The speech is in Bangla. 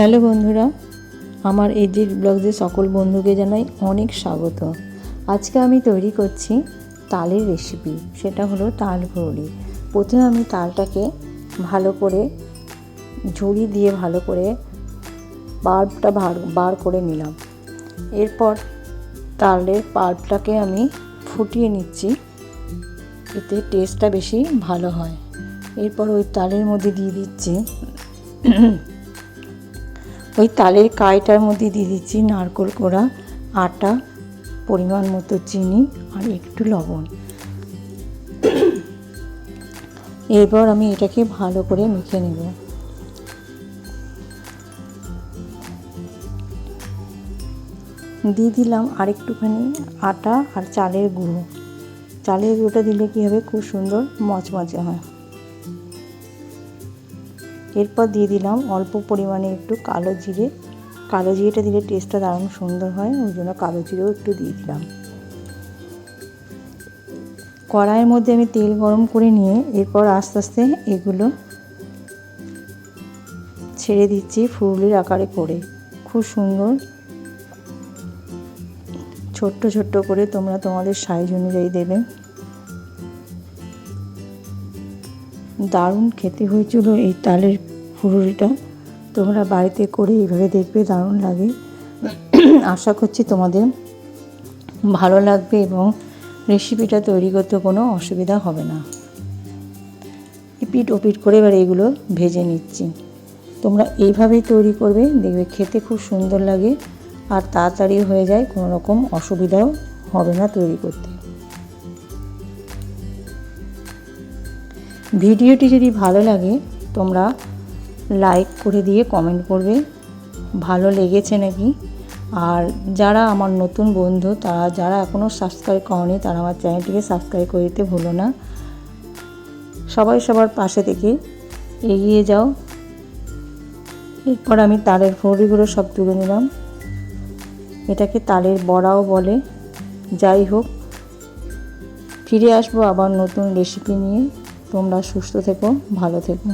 হ্যালো বন্ধুরা, আমার এজিট ব্লগসে সকল বন্ধুকে জানাই অনেক স্বাগত। আজকে আমি তৈরি করছি তালের রেসিপি সেটা হলো তাল ভরুলি। প্রথমে আমি তালটাকে ভালো করে ঝুড়ি দিয়ে ভালো করে বাল্বটা বার বার করে নিলাম। এরপর তালের পাল্পটাকে আমি ফুটিয়ে নিচ্ছি, এতে টেস্টটা বেশি ভালো হয়। এরপর ওই তালের মধ্যে দিয়ে দিচ্ছি ওই তালের কাইটার মধ্যে দিয়ে দিচ্ছি নারকোল কোড়া, আটা, পরিমাণ মতো চিনি আর একটু লবণ। এরপর আমি এটাকে ভালো করে মেখে নেব। দিয়ে দিলাম আরেকটুখানি আটা আর চালের গুঁড়ো। চালের গুঁড়োটা দিলে কী হবে? খুব সুন্দর মচমচে হয়। এরপর দিয়ে দিলাম অল্প পরিমাণে একটু কালো জিরে। কালো জিরেটা দিলে টেস্টটা দারুণ সুন্দর হয়, ওই জন্য কালো জিরেও একটু দিয়ে দিলাম। কড়াইয়ের মধ্যে আমি তেল গরম করে নিয়ে এরপর আস্তে আস্তে এগুলো ছেড়ে দিচ্ছি ফুরুলির আকারে করে। খুব সুন্দর, ছোট্ট ছোট্ট করে তোমরা তোমাদের সাইজ অনুযায়ী দেবে। দারুণ খেতে হয়েছিল এই তালের ফুরুরিটা তোমরা বাড়িতে করে এইভাবে দেখবে, দারুণ লাগে। আশা করছি তোমাদের ভালো লাগবে এবং রেসিপিটা তৈরি করতে কোনো অসুবিধা হবে না। এপিট ওপিট করে এবার এগুলো ভেজে নিচ্ছি। তোমরা এইভাবেই তৈরি করবে, দেখবে খেতে খুব সুন্দর লাগে। আর তাড়াতাড়ি হয়ে যায়, কোনো রকম অসুবিধাও হবে না তৈরি করতে। ভিডিওটি যদি ভালো লাগে, তোমরা লাইক করে দিয়ে কমেন্ট করবে। ভালো লেগেছে নাকি? আর যারা আমার নতুন বন্ধু, তারা যারা এখনও সাবস্ক্রাইব করনি, তারা আমার চ্যানেলটিকে সাবস্ক্রাইব করে দিতে ভুলো না। সবাই সবার পাশে থেকে এগিয়ে যাও। এরপর আমি তালের ফড়িগুলো সব তুলে নিলাম। এটাকে তালের বড়াও বলে। যাই হোক, ফিরে আসব আবার নতুন রেসিপি নিয়ে। তোমরা সুস্থ থেকো ভালো থেকো।